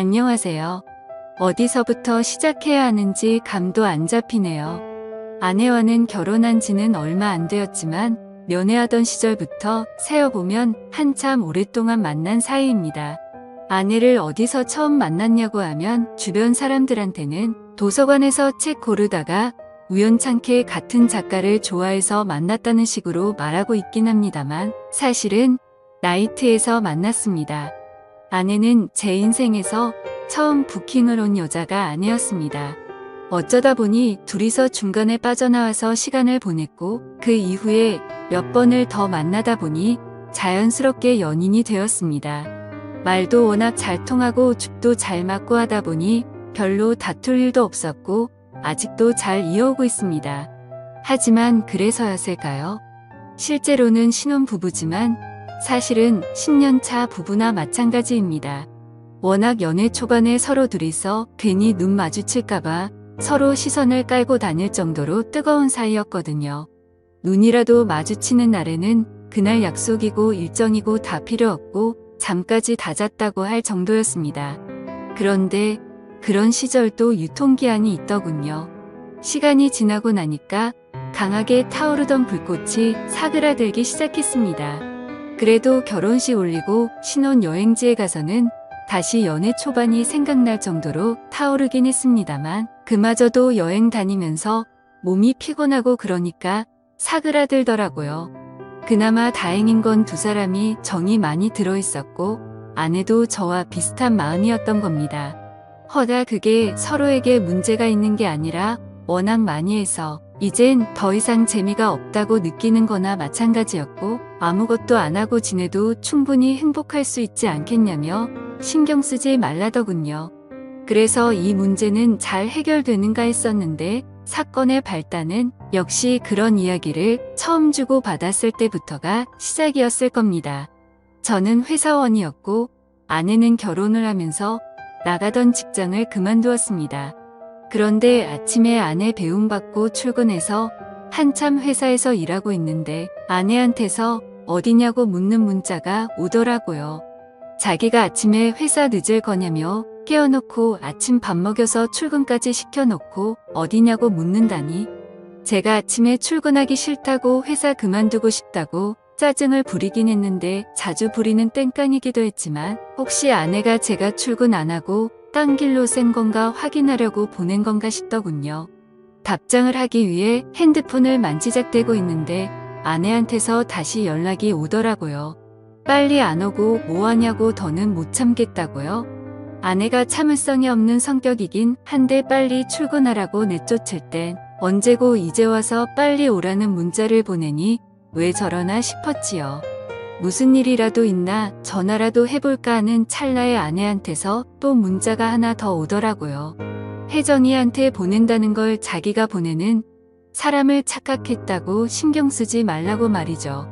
안녕하세요. 어디서부터 시작해야 하는지 감도 안 잡히네요. 아내와는 결혼한 지는 얼마 안 되었지만 연애하던 시절부터 세어보면 한참 오랫동안 만난 사이입니다. 아내를 어디서 처음 만났냐고 하면 주변 사람들한테는 도서관에서 책 고르다가 우연찮게 같은 작가를 좋아해서 만났다는 식으로 말하고 있긴 합니다만 사실은 나이트에서 만났습니다. 아내는 제 인생에서 처음 부킹을 온 여자가 아니었습니다. 어쩌다 보니 둘이서 중간에 빠져나와서 시간을 보냈고 그 이후에 몇 번을 더 만나다 보니 자연스럽게 연인이 되었습니다. 말도 워낙 잘 통하고 죽도 잘 맞고 하다 보니 별로 다툴 일도 없었고 아직도 잘 이어오고 있습니다. 하지만 그래서였을까요? 실제로는 신혼부부지만 사실은 10년차 부부나 마찬가지입니다. 워낙 연애 초반에 서로 둘이서 괜히 눈 마주칠까봐 서로 시선을 깔고 다닐 정도로 뜨거운 사이였거든요. 눈이라도 마주치는 날에는 그날 약속이고 일정이고 다 필요 없고 잠까지 다 잤다고 할 정도였습니다. 그런데 그런 시절도 유통기한이 있더군요. 시간이 지나고 나니까 강하게 타오르던 불꽃이 사그라들기 시작했습니다. 그래도 결혼식 올리고 신혼 여행지에 가서는 다시 연애 초반이 생각날 정도로 타오르긴 했습니다만 그마저도 여행 다니면서 몸이 피곤하고 그러니까 사그라들더라고요. 그나마 다행인 건 두 사람이 정이 많이 들어 있었고 아내도 저와 비슷한 마음이었던 겁니다. 허다 그게 서로에게 문제가 있는 게 아니라 워낙 많이 해서 이젠 더 이상 재미가 없다고 느끼는 거나 마찬가지였고 아무것도 안 하고 지내도 충분히 행복할 수 있지 않겠냐며 신경 쓰지 말라더군요. 그래서 이 문제는 잘 해결되는가 했었는데 사건의 발단은 역시 그런 이야기를 처음 주고 받았을 때부터가 시작이었을 겁니다. 저는 회사원이었고 아내는 결혼을 하면서 나가던 직장을 그만두었습니다. 그런데 아침에 아내 배웅받고 출근해서 한참 회사에서 일하고 있는데 아내한테서 어디냐고 묻는 문자가 오더라고요. 자기가 아침에 회사 늦을 거냐며 깨워놓고 아침 밥 먹여서 출근까지 시켜놓고 어디냐고 묻는다니. 제가 아침에 출근하기 싫다고 회사 그만두고 싶다고 짜증을 부리긴 했는데 자주 부리는 땡깡이기도 했지만 혹시 아내가 제가 출근 안 하고 딴 길로 센 건가 확인하려고 보낸 건가 싶더군요. 답장을 하기 위해 핸드폰을 만지작대고 있는데 아내한테서 다시 연락이 오더라고요. 빨리 안 오고 뭐 하냐고 더는 못 참겠다고요. 아내가 참을성이 없는 성격이긴 한데 빨리 출근하라고 내쫓을 땐 언제고 이제 와서 빨리 오라는 문자를 보내니 왜 저러나 싶었지요. 무슨 일이라도 있나 전화라도 해볼까 하는 찰나의 아내한테서 또 문자가 하나 더 오더라고요. 혜정이한테 보낸다는 걸 자기가 보내는 사람을 착각했다고 신경 쓰지 말라고 말이죠.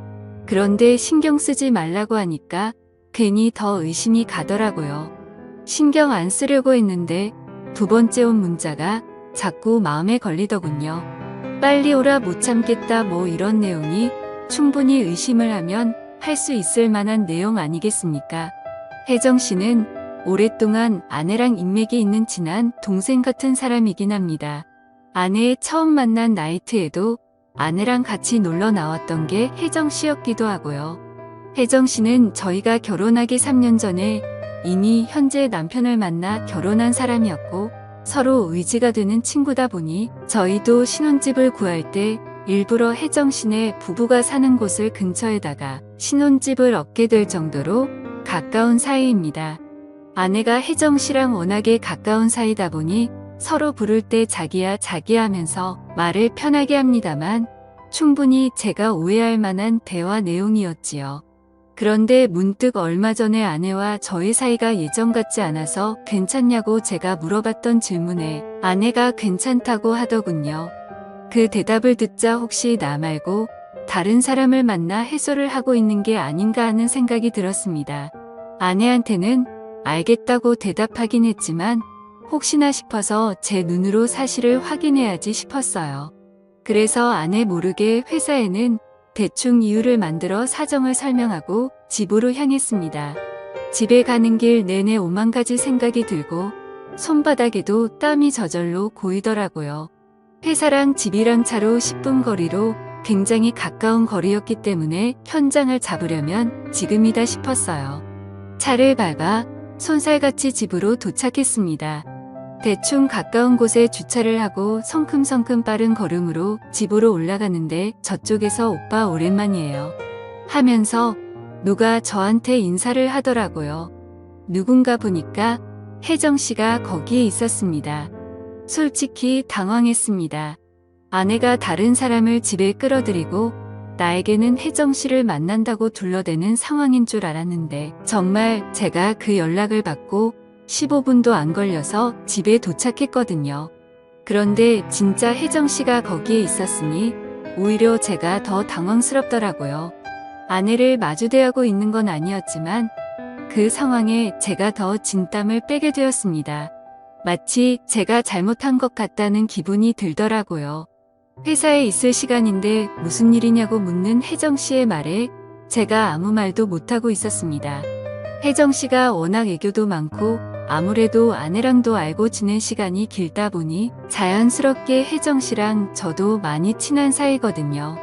그런데 신경 쓰지 말라고 하니까 괜히 더 의심이 가더라고요. 신경 안 쓰려고 했는데 두 번째 온 문자가 자꾸 마음에 걸리더군요. 빨리 오라 못 참겠다 뭐 이런 내용이 충분히 의심을 하면 할 수 있을 만한 내용 아니겠습니까? 혜정 씨는 오랫동안 아내랑 인맥이 있는 친한 동생 같은 사람이긴 합니다. 아내의 처음 만난 나이트에도 아내랑 같이 놀러 나왔던 게 혜정 씨였기도 하고요. 혜정 씨는 저희가 결혼하기 3년 전에 이미 현재 남편을 만나 결혼한 사람이었고 서로 의지가 되는 친구다 보니 저희도 신혼집을 구할 때 일부러 혜정 씨네 부부가 사는 곳을 근처에다가 신혼집을 얻게 될 정도로 가까운 사이입니다. 아내가 혜정 씨랑 워낙에 가까운 사이다 보니 서로 부를 때 자기야 자기야 하면서 말을 편하게 합니다만 충분히 제가 오해할 만한 대화 내용이었지요. 그런데 문득 얼마 전에 아내와 저의 사이가 예전 같지 않아서 괜찮냐고 제가 물어봤던 질문에 아내가 괜찮다고 하더군요. 그 대답을 듣자 혹시 나 말고 다른 사람을 만나 해소를 하고 있는 게 아닌가 하는 생각이 들었습니다. 아내한테는 알겠다고 대답하긴 했지만 혹시나 싶어서 제 눈으로 사실을 확인해야지 싶었어요. 그래서 아내 모르게 회사에는 대충 이유를 만들어 사정을 설명하고 집으로 향했습니다. 집에 가는 길 내내 오만 가지 생각이 들고 손바닥에도 땀이 저절로 고이더라고요. 회사랑 집이랑 차로 10분 거리로 굉장히 가까운 거리였기 때문에 현장을 잡으려면 지금이다 싶었어요. 차를 밟아 손살같이 집으로 도착했습니다. 대충 가까운 곳에 주차를 하고 성큼성큼 빠른 걸음으로 집으로 올라가는데 저쪽에서 오빠 오랜만이에요. 하면서 누가 저한테 인사를 하더라고요. 누군가 보니까 혜정 씨가 거기에 있었습니다. 솔직히 당황했습니다. 아내가 다른 사람을 집에 끌어들이고 나에게는 혜정 씨를 만난다고 둘러대는 상황인 줄 알았는데 정말 제가 그 연락을 받고 15분도 안 걸려서 집에 도착했거든요. 그런데 진짜 혜정 씨가 거기에 있었으니 오히려 제가 더 당황스럽더라고요. 아내를 마주대하고 있는 건 아니었지만 그 상황에 제가 더 진땀을 빼게 되었습니다. 마치 제가 잘못한 것 같다는 기분이 들더라고요. 회사에 있을 시간인데 무슨 일이냐고 묻는 혜정 씨의 말에 제가 아무 말도 못하고 있었습니다. 혜정 씨가 워낙 애교도 많고 아무래도 아내랑도 알고 지낸 시간이 길다 보니 자연스럽게 혜정 씨랑 저도 많이 친한 사이거든요.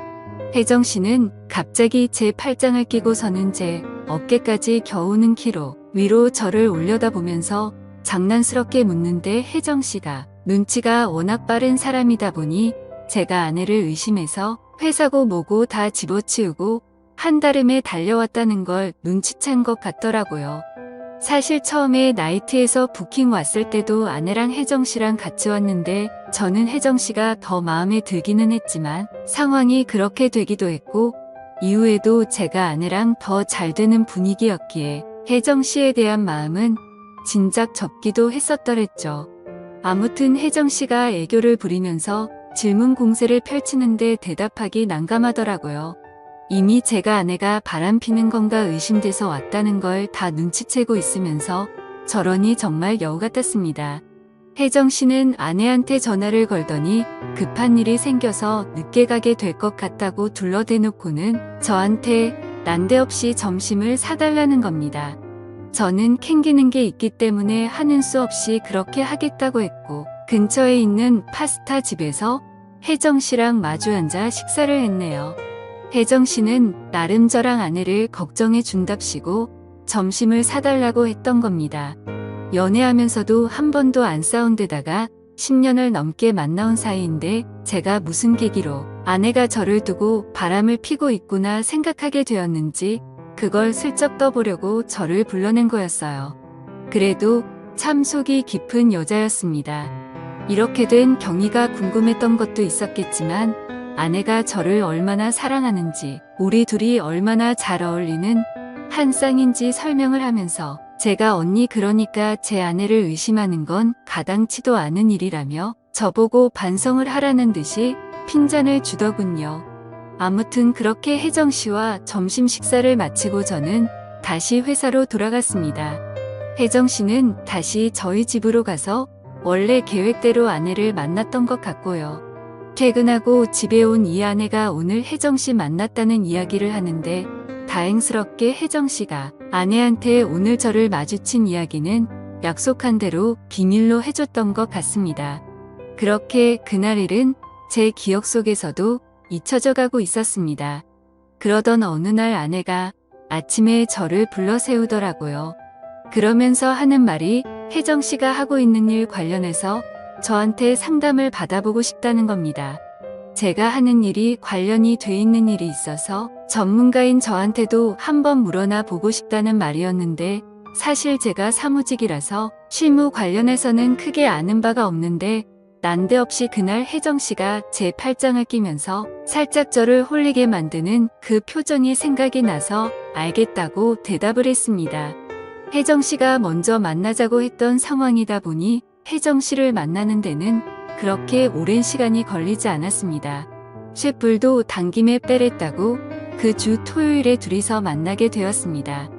혜정 씨는 갑자기 제 팔짱을 끼고 서는 제 어깨까지 겨우는 키로 위로 저를 올려다보면서 장난스럽게 묻는데 혜정 씨가 눈치가 워낙 빠른 사람이다 보니 제가 아내를 의심해서 회사고 뭐고 다 집어치우고 한달음에 달려왔다는 걸 눈치챈 것 같더라고요. 사실 처음에 나이트에서 부킹 왔을 때도 아내랑 혜정 씨랑 같이 왔는데 저는 혜정 씨가 더 마음에 들기는 했지만 상황이 그렇게 되기도 했고 이후에도 제가 아내랑 더 잘 되는 분위기였기에 혜정 씨에 대한 마음은 진작 접기도 했었더랬죠. 아무튼 혜정 씨가 애교를 부리면서 질문 공세를 펼치는데 대답하기 난감하더라고요. 이미 제가 아내가 바람 피는 건가 의심돼서 왔다는 걸 다 눈치채고 있으면서 저러니 정말 여우 같았습니다. 혜정 씨는 아내한테 전화를 걸더니 급한 일이 생겨서 늦게 가게 될 것 같다고 둘러대놓고는 저한테 난데없이 점심을 사달라는 겁니다. 저는 캥기는 게 있기 때문에 하는 수 없이 그렇게 하겠다고 했고 근처에 있는 파스타 집에서 혜정 씨랑 마주 앉아 식사를 했네요. 혜정 씨는 나름 저랑 아내를 걱정해 준답시고 점심을 사달라고 했던 겁니다. 연애하면서도 한 번도 안 싸운 데다가 10년을 넘게 만나온 사이인데 제가 무슨 계기로 아내가 저를 두고 바람을 피고 있구나 생각하게 되었는지 그걸 슬쩍 떠보려고 저를 불러낸 거였어요. 그래도 참 속이 깊은 여자였습니다. 이렇게 된 경위가 궁금했던 것도 있었겠지만 아내가 저를 얼마나 사랑하는지 우리 둘이 얼마나 잘 어울리는 한 쌍인지 설명을 하면서 제가 언니 그러니까 제 아내를 의심하는 건 가당치도 않은 일이라며 저보고 반성을 하라는 듯이 핀잔을 주더군요. 아무튼 그렇게 혜정 씨와 점심 식사를 마치고 저는 다시 회사로 돌아갔습니다. 혜정 씨는 다시 저희 집으로 가서 원래 계획대로 아내를 만났던 것 같고요. 퇴근하고 집에 온 이 아내가 오늘 혜정 씨 만났다는 이야기를 하는데 다행스럽게 혜정 씨가 아내한테 오늘 저를 마주친 이야기는 약속한 대로 비밀로 해줬던 것 같습니다. 그렇게 그날 일은 제 기억 속에서도 잊혀져 가고 있었습니다. 그러던 어느 날 아내가 아침에 저를 불러 세우더라고요. 그러면서 하는 말이 혜정 씨가 하고 있는 일 관련해서 저한테 상담을 받아보고 싶다는 겁니다. 제가 하는 일이 관련이 돼 있는 일이 있어서 전문가인 저한테도 한번 물어나 보고 싶다는 말이었는데 사실 제가 사무직이라서 실무 관련해서는 크게 아는 바가 없는데 난데없이 그날 혜정 씨가 제 팔짱을 끼면서 살짝 저를 홀리게 만드는 그 표정이 생각이 나서 알겠다고 대답을 했습니다. 혜정 씨가 먼저 만나자고 했던 상황이다 보니 혜정 씨를 만나는 데는 그렇게 오랜 시간이 걸리지 않았습니다. 셰플도 당김에 빼랬다고 그 주 토요일에 둘이서 만나게 되었습니다.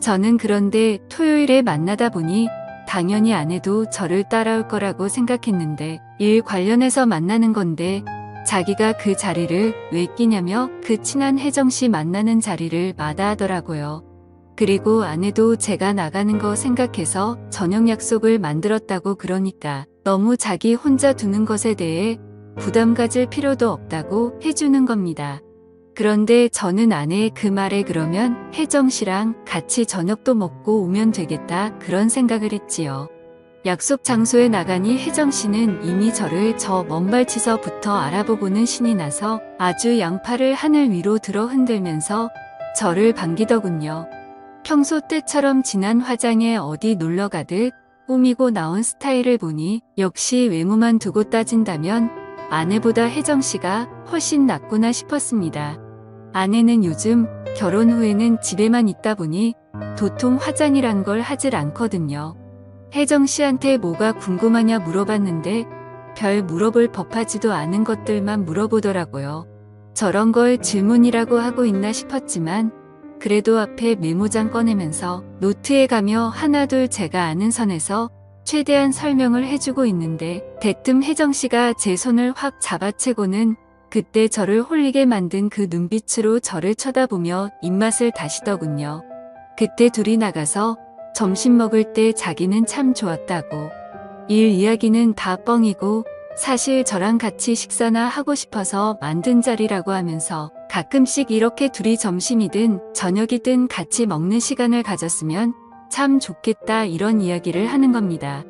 저는 그런데 토요일에 만나다 보니 당연히 아내도 저를 따라올 거라고 생각했는데 일 관련해서 만나는 건데 자기가 그 자리를 왜 끼냐며 그 친한 혜정 씨 만나는 자리를 마다하더라고요. 그리고 아내도 제가 나가는 거 생각해서 저녁 약속을 만들었다고 그러니까 너무 자기 혼자 두는 것에 대해 부담 가질 필요도 없다고 해주는 겁니다. 그런데 저는 아내의 그 말에 그러면 혜정 씨랑 같이 저녁도 먹고 오면 되겠다 그런 생각을 했지요. 약속 장소에 나가니 혜정 씨는 이미 저를 저 먼발치서부터 알아보고는 신이 나서 아주 양팔을 하늘 위로 들어 흔들면서 저를 반기더군요. 평소 때처럼 진한 화장에 어디 놀러 가듯 꾸미고 나온 스타일을 보니 역시 외모만 두고 따진다면 아내보다 혜정 씨가 훨씬 낫구나 싶었습니다. 아내는 요즘 결혼 후에는 집에만 있다 보니 도통 화장이란 걸 하질 않거든요. 혜정 씨한테 뭐가 궁금하냐 물어봤는데 별 물어볼 법하지도 않은 것들만 물어보더라고요. 저런 걸 질문이라고 하고 있나 싶었지만 그래도 앞에 메모장 꺼내면서 노트에 가며 하나둘 제가 아는 선에서 최대한 설명을 해주고 있는데 대뜸 혜정 씨가 제 손을 확 잡아채고는 그때 저를 홀리게 만든 그 눈빛으로 저를 쳐다보며 입맛을 다시더군요. 그때 둘이 나가서 점심 먹을 때 자기는 참 좋았다고. 일 이야기는 다 뻥이고 사실 저랑 같이 식사나 하고 싶어서 만든 자리라고 하면서 가끔씩 이렇게 둘이 점심이든 저녁이든 같이 먹는 시간을 가졌으면 참 좋겠다 이런 이야기를 하는 겁니다.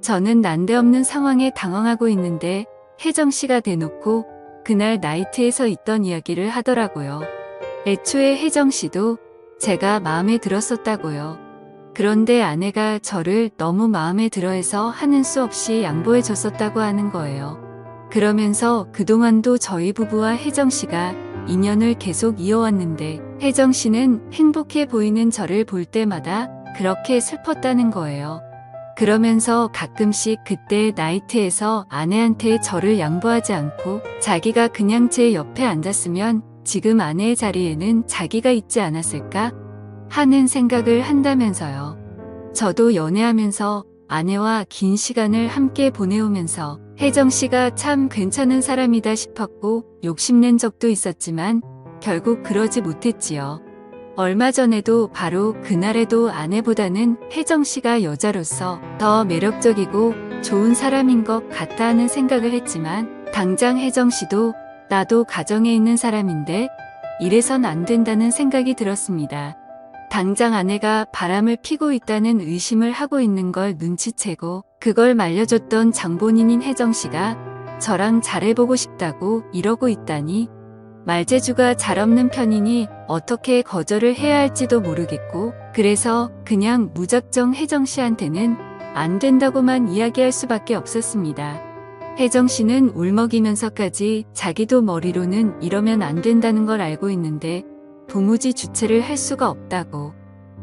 저는 난데없는 상황에 당황하고 있는데 혜정 씨가 대놓고 그날 나이트에서 있던 이야기를 하더라고요. 애초에 혜정 씨도 제가 마음에 들었었다고요. 그런데 아내가 저를 너무 마음에 들어해서 하는 수 없이 양보해 줬었다고 하는 거예요. 그러면서 그동안도 저희 부부와 혜정 씨가 인연을 계속 이어왔는데 혜정 씨는 행복해 보이는 저를 볼 때마다 그렇게 슬펐다는 거예요. 그러면서 가끔씩 그때 나이트에서 아내한테 저를 양보하지 않고 자기가 그냥 제 옆에 앉았으면 지금 아내의 자리에는 자기가 있지 않았을까 하는 생각을 한다면서요. 저도 연애하면서 아내와 긴 시간을 함께 보내오면서 혜정 씨가 참 괜찮은 사람이다 싶었고 욕심낸 적도 있었지만 결국 그러지 못했지요. 얼마 전에도 바로 그날에도 아내보다는 혜정 씨가 여자로서 더 매력적이고 좋은 사람인 것 같다 하는 생각을 했지만 당장 혜정 씨도 나도 가정에 있는 사람인데 이래선 안 된다는 생각이 들었습니다. 당장 아내가 바람을 피고 있다는 의심을 하고 있는 걸 눈치채고 그걸 말려줬던 장본인인 혜정 씨가 저랑 잘해보고 싶다고 이러고 있다니 말재주가 잘 없는 편이니 어떻게 거절을 해야 할지도 모르겠고 그래서 그냥 무작정 혜정 씨한테는 안 된다고만 이야기할 수밖에 없었습니다. 혜정 씨는 울먹이면서까지 자기도 머리로는 이러면 안 된다는 걸 알고 있는데 도무지 주체를 할 수가 없다고.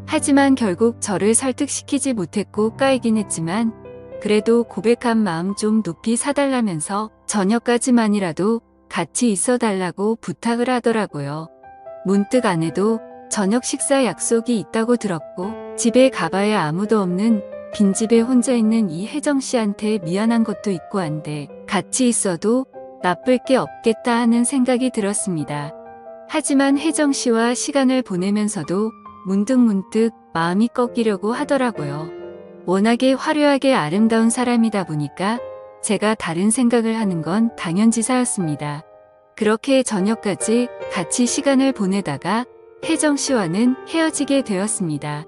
하지만 결국 저를 설득시키지 못했고 까이긴 했지만 그래도 고백한 마음 좀 높이 사달라면서 저녁까지만이라도 같이 있어 달라고 부탁을 하더라고요. 문득 아내도 저녁 식사 약속이 있다고 들었고 집에 가봐야 아무도 없는 빈집에 혼자 있는 이 혜정 씨한테 미안한 것도 있고 한데 같이 있어도 나쁠 게 없겠다 하는 생각이 들었습니다. 하지만 혜정 씨와 시간을 보내면서도 문득문득 마음이 꺾이려고 하더라고요. 워낙에 화려하게 아름다운 사람이다 보니까 제가 다른 생각을 하는 건 당연지사였습니다. 그렇게 저녁까지 같이 시간을 보내다가 혜정 씨와는 헤어지게 되었습니다.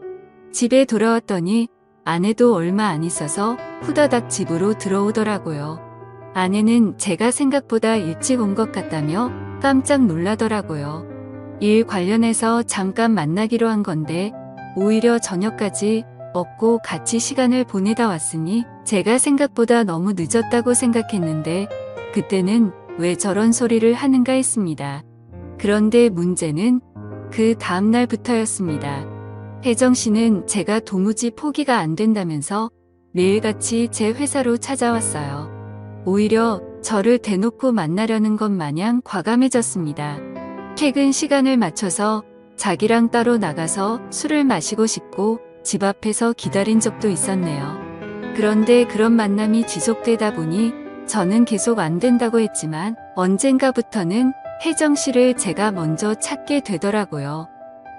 집에 돌아왔더니 아내도 얼마 안 있어서 후다닥 집으로 들어오더라고요. 아내는 제가 생각보다 일찍 온 것 같다며 깜짝 놀라더라고요. 일 관련해서 잠깐 만나기로 한 건데 오히려 저녁까지 먹고 같이 시간을 보내다 왔으니 제가 생각보다 너무 늦었다고 생각했는데 그때는 왜 저런 소리를 하는가 했습니다. 그런데 문제는 그 다음날부터였습니다. 혜정 씨는 제가 도무지 포기가 안 된다면서 매일같이 제 회사로 찾아왔어요. 오히려 저를 대놓고 만나려는 것 마냥 과감해졌습니다. 퇴근 시간을 맞춰서 자기랑 따로 나가서 술을 마시고 싶고 집 앞에서 기다린 적도 있었네요. 그런데 그런 만남이 지속되다 보니 저는 계속 안 된다고 했지만 언젠가부터는 혜정 씨를 제가 먼저 찾게 되더라고요.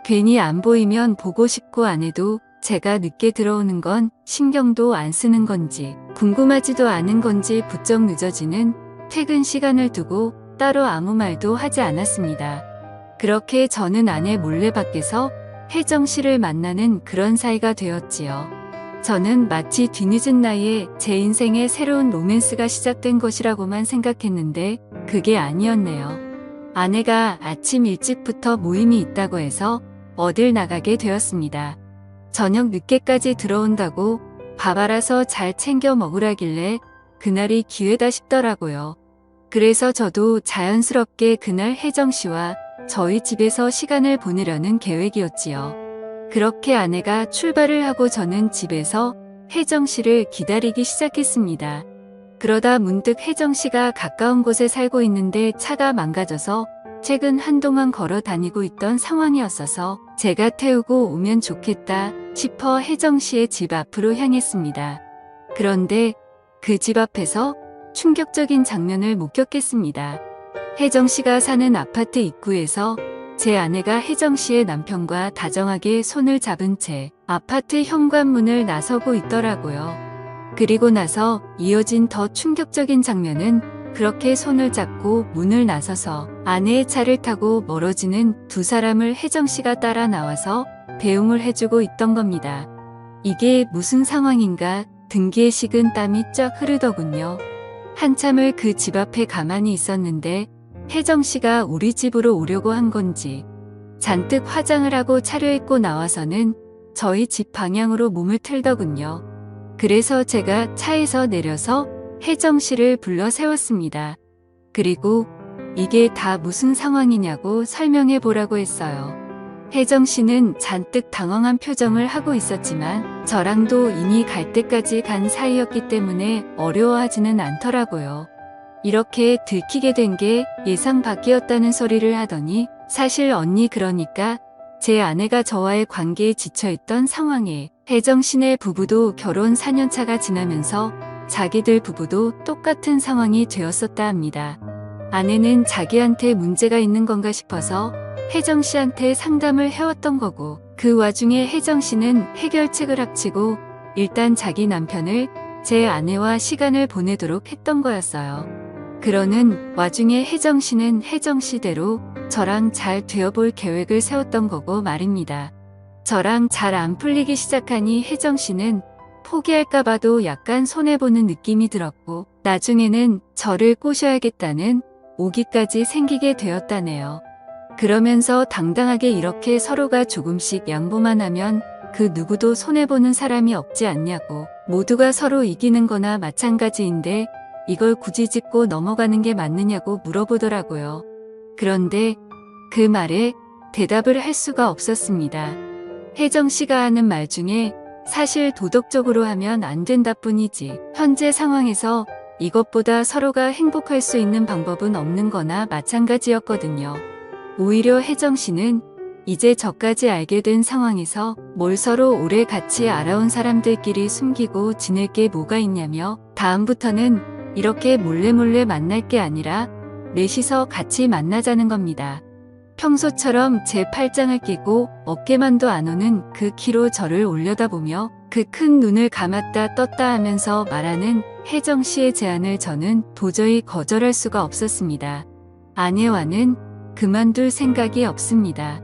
괜히 안 보이면 보고 싶고 안 해도 제가 늦게 들어오는 건 신경도 안 쓰는 건지 궁금하지도 않은 건지 부쩍 늦어지는 퇴근 시간을 두고 따로 아무 말도 하지 않았습니다. 그렇게 저는 아내 몰래 밖에서 혜정 씨를 만나는 그런 사이가 되었지요. 저는 마치 뒤늦은 나이에 제 인생의 새로운 로맨스가 시작된 것이라고만 생각했는데 그게 아니었네요. 아내가 아침 일찍부터 모임이 있다고 해서 어딜 나가게 되었습니다. 저녁 늦게까지 들어온다고 밥 알아서 잘 챙겨 먹으라길래 그날이 기회다 싶더라고요. 그래서 저도 자연스럽게 그날 혜정 씨와 저희 집에서 시간을 보내려는 계획이었지요. 그렇게 아내가 출발을 하고 저는 집에서 혜정 씨를 기다리기 시작했습니다. 그러다 문득 혜정 씨가 가까운 곳에 살고 있는데 차가 망가져서 최근 한동안 걸어 다니고 있던 상황이었어서 제가 태우고 오면 좋겠다 싶어 혜정 씨의 집 앞으로 향했습니다. 그런데 그 집 앞에서 충격적인 장면을 목격했습니다. 혜정 씨가 사는 아파트 입구에서 제 아내가 혜정 씨의 남편과 다정하게 손을 잡은 채 아파트 현관문을 나서고 있더라고요. 그리고 나서 이어진 더 충격적인 장면은 그렇게 손을 잡고 문을 나서서 아내의 차를 타고 멀어지는 두 사람을 혜정 씨가 따라 나와서 배웅을 해주고 있던 겁니다. 이게 무슨 상황인가 등기에 식은 땀이 쫙 흐르더군요. 한참을 그 집 앞에 가만히 있었는데 혜정 씨가 우리 집으로 오려고 한 건지 잔뜩 화장을 하고 차려입고 나와서는 저희 집 방향으로 몸을 틀더군요. 그래서 제가 차에서 내려서 혜정 씨를 불러 세웠습니다. 그리고 이게 다 무슨 상황이냐고 설명해 보라고 했어요. 혜정 씨는 잔뜩 당황한 표정을 하고 있었지만 저랑도 이미 갈 때까지 간 사이였기 때문에 어려워하지는 않더라고요. 이렇게 들키게 된 게 예상 밖이었다는 소리를 하더니 사실 언니 그러니까 제 아내가 저와의 관계에 지쳐있던 상황에 혜정 씨네 부부도 결혼 4년차가 지나면서 자기들 부부도 똑같은 상황이 되었었다 합니다. 아내는 자기한테 문제가 있는 건가 싶어서 혜정 씨한테 상담을 해왔던 거고 그 와중에 혜정 씨는 해결책을 합치고 일단 자기 남편을 제 아내와 시간을 보내도록 했던 거였어요. 그러는 와중에 혜정 씨는 혜정 씨대로 저랑 잘 되어볼 계획을 세웠던 거고 말입니다. 저랑 잘 안 풀리기 시작하니 혜정 씨는 포기할까 봐도 약간 손해보는 느낌이 들었고 나중에는 저를 꼬셔야겠다는 오기까지 생기게 되었다네요. 그러면서 당당하게 이렇게 서로가 조금씩 양보만 하면 그 누구도 손해보는 사람이 없지 않냐고 모두가 서로 이기는 거나 마찬가지인데 이걸 굳이 짚고 넘어가는 게 맞느냐고 물어보더라고요. 그런데 그 말에 대답을 할 수가 없었습니다. 혜정 씨가 하는 말 중에 사실 도덕적으로 하면 안 된다 뿐이지 현재 상황에서 이것보다 서로가 행복할 수 있는 방법은 없는 거나 마찬가지였거든요. 오히려 혜정 씨는 이제 저까지 알게 된 상황에서 뭘 서로 오래 같이 알아온 사람들끼리 숨기고 지낼 게 뭐가 있냐며 다음부터는 이렇게 몰래 몰래 만날 게 아니라 넷이서 같이 만나자는 겁니다. 평소처럼 제 팔짱을 끼고 어깨만도 안 오는 그 키로 저를 올려다보며 그 큰 눈을 감았다 떴다 하면서 말하는 혜정 씨의 제안을 저는 도저히 거절할 수가 없었습니다. 아내와는 그만둘 생각이 없습니다.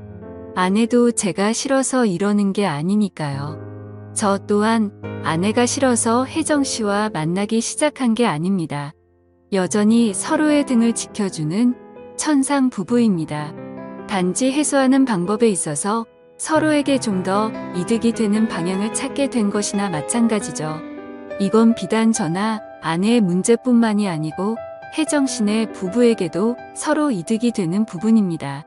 아내도 제가 싫어서 이러는 게 아니니까요. 저 또한 아내가 싫어서 혜정 씨와 만나기 시작한 게 아닙니다. 여전히 서로의 등을 지켜주는 천상 부부입니다. 단지 해소하는 방법에 있어서 서로에게 좀 더 이득이 되는 방향을 찾게 된 것이나 마찬가지죠. 이건 비단 저나 아내의 문제뿐만이 아니고 혜정 씨네 부부에게도 서로 이득이 되는 부분입니다.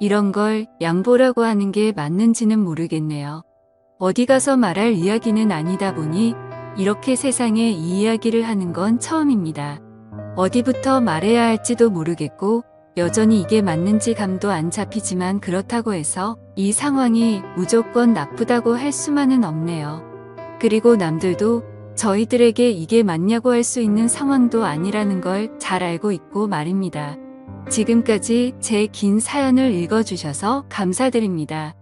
이런 걸 양보라고 하는 게 맞는지는 모르겠네요. 어디 가서 말할 이야기는 아니다 보니 이렇게 세상에 이 이야기를 하는 건 처음입니다. 어디부터 말해야 할지도 모르겠고 여전히 이게 맞는지 감도 안 잡히지만 그렇다고 해서 이 상황이 무조건 나쁘다고 할 수만은 없네요. 그리고 남들도 저희들에게 이게 맞냐고 할 수 있는 상황도 아니라는 걸 잘 알고 있고 말입니다. 지금까지 제 긴 사연을 읽어주셔서 감사드립니다.